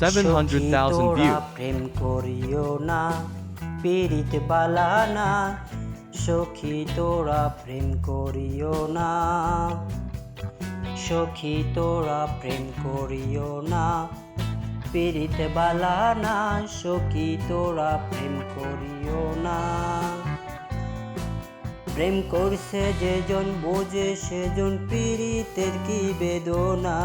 700,000 সখী views. প্রেম না পীড়িত বালানা সখী তোরা প্রেম করিও না সখী প্রেম না পীড়িত সখী তোরা প্রেম করিও না প্রেম করছে যেজন বোঝে সেজন পীড়িতের কি বেদনা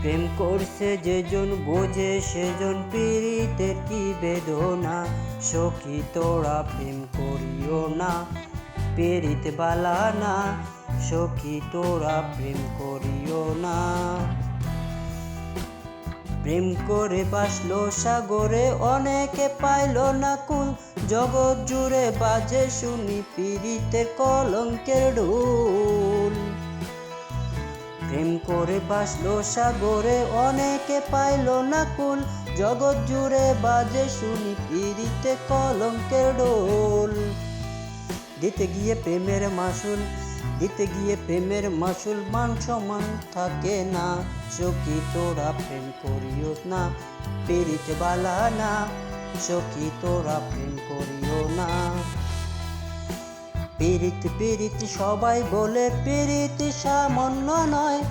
প্রেম করছে যেজন, বোঝে সেজন, পীড়িতের কি বেদনা? সখী তোরা প্রেম করিও না, পীড়িত বালানা সখী তোরা প্রেম করিও না। প্রেম করে বাসলো সাগরে, অনেকে পাইল না কুল। জগৎ জুড়ে বাজে শুনি পীড়িতের কলঙ্কের ঢোল প্রেম করে বাসলো সাগরে, অনেকে পাইলো না কুল। জগৎ জুড়ে বাজে শুনি পীড়িতে কলঙ্কের ডোল। দিতে গিয়ে প্রেমের মাসুল, দিতে গিয়ে প্রেমের মাসুল, মান সমান থাকে না। সখী তোরা প্রেম করিও না, পীড়িতে বালা না। সখী তোরা প্রেম পীড়িত পীড়িত সবাই বলে পীড়িত সামান্য নয়।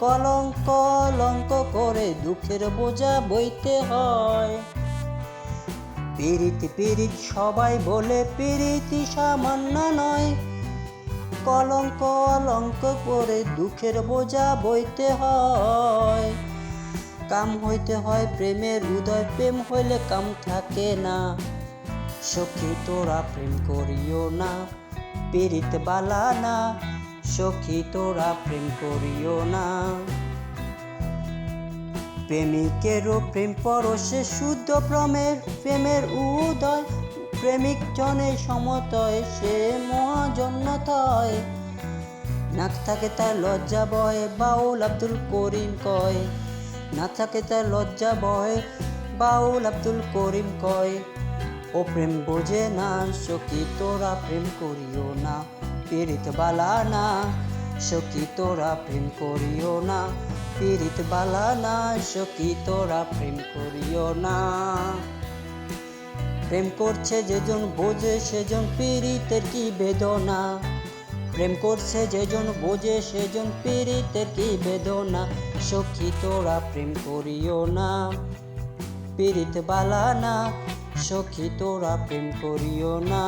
কলঙ্ক কলঙ্ক করে দুঃখের বোঝা বইতে হয়। পীড়িত পীড়িত সবাই বলে পীড়িত সামান্য নয়। কলঙ্ক, অলঙ্ক করে দুঃখের বোঝা বইতে হয়। কাম হইতে হয় প্রেমের উদয়, প্রেম হইলে কাম থাকে না। সখী তোরা প্রেম করিও না। পীড়িত বালা না সখী তোরা প্রেম করিও না। প্রেমিকেরও প্রেম পরশে শুদ্ধ প্রেমের প্রেমের উদয়, প্রেমিক জনে সমতয়, সে মহাজন্মতয়। নাক থাকে তার লজ্জা বয় বাউল আব্দুল করিম কয়। না থাকে তার লজ্জা বয় বাউল আব্দুল করিম কয়। ও প্রেম বোঝে না, সখী তোরা প্রেম করিও না পীড়িত বালা না, সখী তোরা প্রেম করিও না পীড়িত বালা না, সখী তোরা প্রেম করিও না। প্রেম করছে যেজন বোঝে, সেজন পীড়িতের কি বেদনা। প্রেম করছে যেজন বোঝে, সেজন পীড়িতের কি বেদনা। সখী তোরা প্রেম করিও না পীড়িত বালা না সখী তোরা প্রেম করিও না।